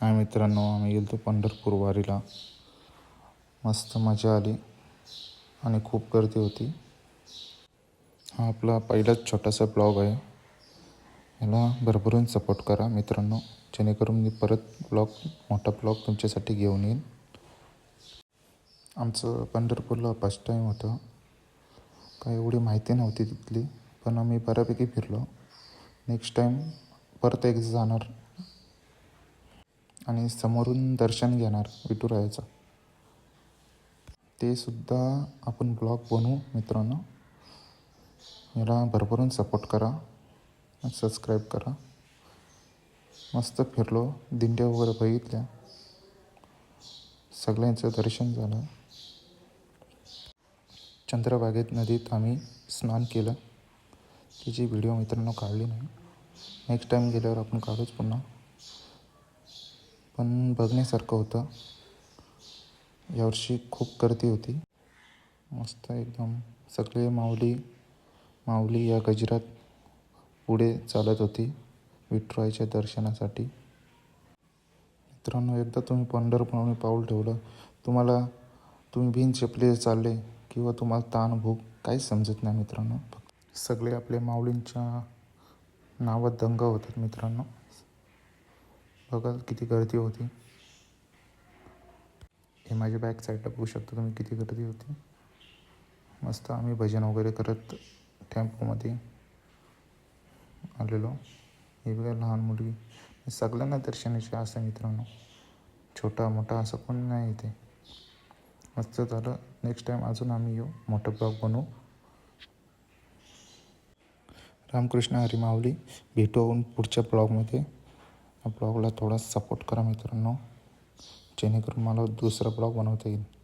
हाय मित्रांनो आम्ही गेलो पंढरपूर वारीला. मस्त मजा आली आणि खूप गर्दी होती. हा आपला पहिलाच छोटासा ब्लॉग आहे. याला भरभरून सपोर्ट करा मित्रांनो जेणेकरून मी परत ब्लॉग मोठा ब्लॉग तुमच्यासाठी घेऊन येईन. आमचं पंढरपूरला फर्स्ट टाईम होतं. काय एवढी माहिती नव्हती तिथली पण आम्ही बऱ्यापैकी फिरलो. नेक्स्ट टाईम परत एक जाणार. आणि समोरून दर्शन घेणार विठुरायाचं. ते सुद्धा आपण ब्लॉग बनवू मित्रांनो. याला भरभरून सपोर्ट करा सबस्क्राईब करा. मस्त फिरलो दिंड्या वगैरे बघितल्या. सगळ्यांचं दर्शन झालं. चंद्रभागेत नदीत आम्ही स्नान केलं. तिची व्हिडिओ मित्रांनो काढली नाही. नेक्स्ट टाईम गेल्यावर आपण काढूच पुन्हा. पण बघण्यासारखं होतं. यावर्षी खूप गर्दी होती. मस्त एकदम सगळे माऊली माऊली या गजरात पुढे चालत होती विठुरायाच्या दर्शनासाठी. मित्रांनो एकदा तुम्ही पंढरपूरमध्ये पाऊल ठेवलं तुम्हाला तुम्ही बिन चपले चालले किंवा तुम्हाला ताण भूक काहीच समजत नाही मित्रांनो. सगळे आपल्या माऊलींच्या नावात दंग होतात मित्रांनो. बघा किती गर्दी होती. हे माझ्या बॅक साईडला बघू शकता तुम्ही किती गर्दी होती. मस्त आम्ही भजन वगैरे करत टेम्पोमध्ये आलेलो. हे बघा लहान मुलगी. सगळ्यांना दर्शनाचे असं मित्रांनो. छोटा मोठा असं कोण नाही इथे. मस्त झालं. नेक्स्ट टाईम अजून आम्ही येऊ. मोठं ब्लॉग बनवू. रामकृष्ण हरी माऊली. भेटू आपण पुढच्या ब्लॉगमध्ये ब्लॉगला थोडा सपोर्ट करा मित्रांनो. जेणेकरून मला दुसरा ब्लॉग बनवता येईल.